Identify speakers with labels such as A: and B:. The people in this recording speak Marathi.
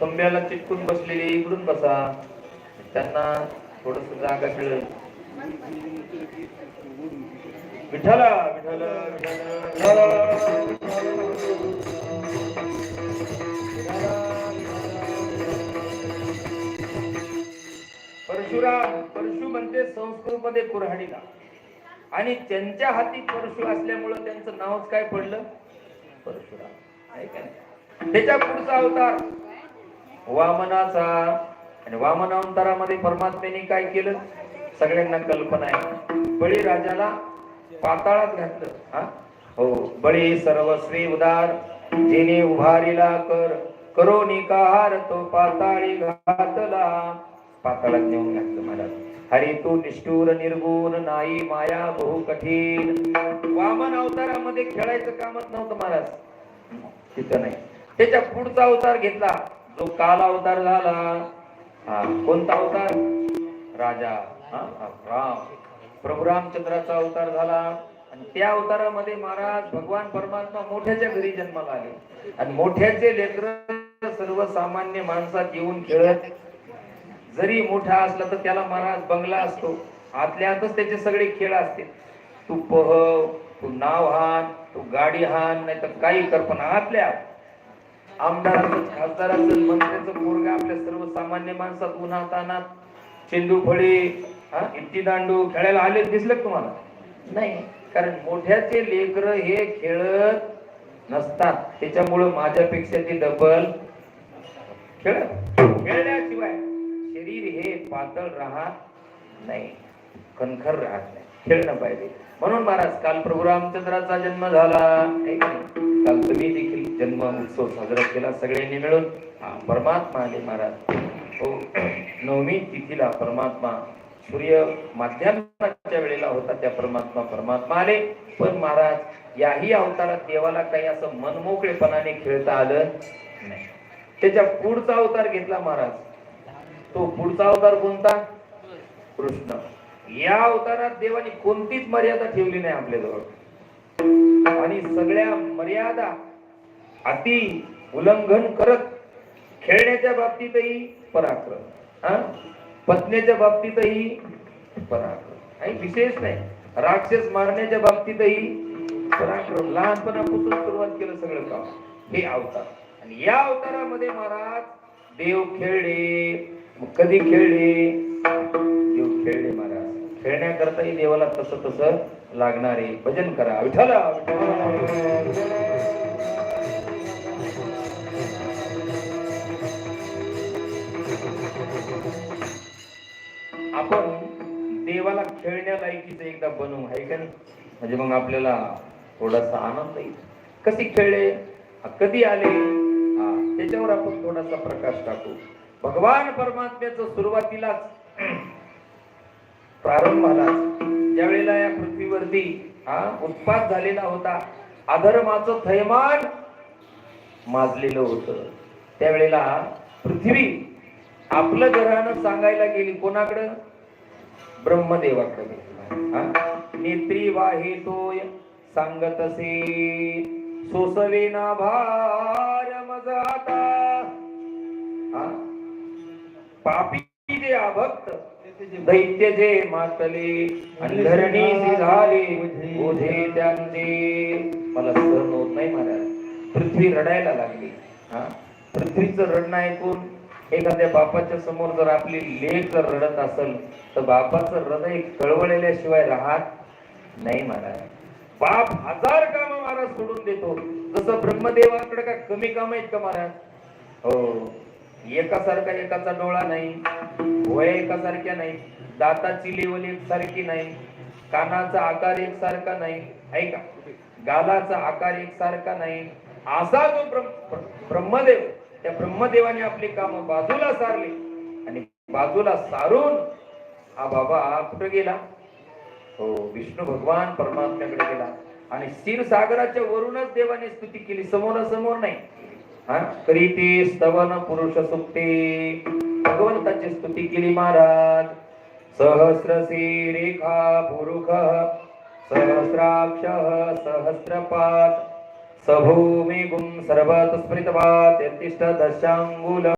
A: खंब्याला चिटकून बसलेले इकडून बसा. त्यांना थोडस जागा मिळेल. विठाला विठाला परशुराम परशु म्हणते संस्कृत मध्ये कुऱ्हाडीला. आणि त्यांच्या हाती परशु असल्यामुळं त्यांचं नावच काय पडलं? परशुराम. आहे का नाही? त्याच्या पुढचा अवतार. वामनाचा. आणि वामन अवतारामध्ये परमात्म्याने काय केलं? सगळ्यांना कल्पना आहे. बळी राजाला पाताळात घातलं. हा? हो. बळी सर्वश्री उदार. जिने उभारीला कर. करो निकार तो पाताळी घातला. पाताळात नेऊन घातलं महाराज. हरी तू निष्ठूर निर्गुण नाही माया बहु कठीण. वामन अवतारामध्ये खेळायचं कामच नव्हतं महाराज. तिथं नाही. त्याच्या पुढचा अवतार घेतला. तो काल अवतार झाला. हा कोणता अवतार? राजा. हा राम. प्रभू रामचंद्राचा अवतार झाला. आणि त्या अवतारामध्ये महाराज भगवान परमात्मा मोठ्याच्या घरी जन्माला आले. आणि मोठ्याचे लेकर सर्वसामान्य माणसात येऊन खेळत. जरी मोठा असला तर त्याला महाराज बंगला असतो. आतल्या आतच त्याचे सगळे खेळ असते तू पह तू नाव हाण तू गाडी हाण नाही तर काही कर पण आतल्या आत. आमदाराचं खासदाराचं मंत्र्याचं पोरगा आपल्या सर्वसामान्य माणसात उन्हात तानात चेंडू फळे हा इट्टी दांडू खेळायला आले दिसले तुम्हाला? नाही. कारण मोठ्याचे लेकर हे खेळत नसतात. त्याच्यामुळं माझ्यापेक्षा ते डबल खेळ खेळल्याशिवाय शरीर हे पातळ राहत नाही. कणखर राहत नाही. खेळणं पाहिजे. म्हणून महाराज काल प्रभू रामचंद्राचा जन्म झाला? काल तुम्ही देखील जन्म उत्सव साजरा केला सगळ्यांनी मिळून. परमात्मा आले महाराज. हो नवमी तिथीला परमात्मा सूर्य माध्यान्हाच्या वेळेला होता त्या परमात्मा परमात्मा आले. पण महाराज याही अवतारात देवाला काही असं मनमोकळेपणाने खेळता आलं नाही. त्याच्या पुढचा अवतार घेतला महाराज. तो पुढचा अवतार कोणता? कृष्ण. या अवतारात देवाने कोणतीच मर्यादा ठेवली नाही आपल्याजवळ. आणि सगळ्या मर्यादा अति उल्लंघन करत खेळण्याच्या बाबतीतही पराक्रम पत्नीच्या बाबतीतही पराक्रम. आणि विशेष नाही. राक्षस मारण्याच्या बाबतीतही पराक्रम. लहानपणापासून सुरुवात केलं सगळं काम. हे अवतार. आणि या अवतारामध्ये महाराज देव खेळले कधी खेळले? खेळण्याकरताही देवाला तसं तसं लागणारे भजन करा. विठाला आपण देवाला खेळण्यालायकीचं एकदा बनवू आहे का नाही? म्हणजे मग आपल्याला थोडासा आनंद येईल. कसे खेळले? कधी आले? हा त्याच्यावर आपण थोडासा प्रकाश टाकू. भगवान परमात्म्याचं सुरुवातीलाच प्रारंभाला ज्यावेळेला या पृथ्वीवरती हा उत्पात झालेला होता अधर्माचं थैमान माजलेलं होतं. त्यावेळेला पृथ्वी आपलं घरानं सांगायला गेली कोणाकडं? ब्रह्मदेवाकडे. नेत्री वाहे तोय सांगतसे सोसवेना भार मजाता. पापी जे अभक्त दैत्य जे मातले अंधरणी जे झाले ओझे त्यांचे. मला सहन होत नाही महाराज. पृथ्वी रडायला लागली. हा? पृथ्वीचं रडणं ऐकून एखाद्या बापाच्या समोर जर आपली लेख जर रडत असेल तर बापाचं हृदय कळवळल्याशिवाय राहत नाही महाराज. बाप हजार काम महाराज सोडून देतो. जसं ब्रह्मदेवाकडे का कमी काम आहेत का महाराज? हो. एकासारखा एकाचा डोळा नाही वय एकासारख्या नाही दाताची लेवल एकसारखी नाही कानाचा आकार एकसारखा नाही ऐका गालाचा आकार एकसारखा नाही. असा जो ब्रह्मदेव त्या ब्रह्मदेवाने आपली काम बाजूला सारली आणि बाजूला सारून हा बाबा कुठं गेला? हो विष्णू भगवान परमात्म्याकडे गेला. आणि क्षीरसागराच्या वरूनच देवाने स्तुती केली. समोरासमोर नाही. हा करीते स्तवन पुरुष सुप्ते. भगवंताची स्तुती केली महाराज. सहस्रशी रेखा पुरुख सहस्राक्ष सहस्रपात सभूमी गुं सर्वत स्मृतवात यतिष्ठ दशांगुल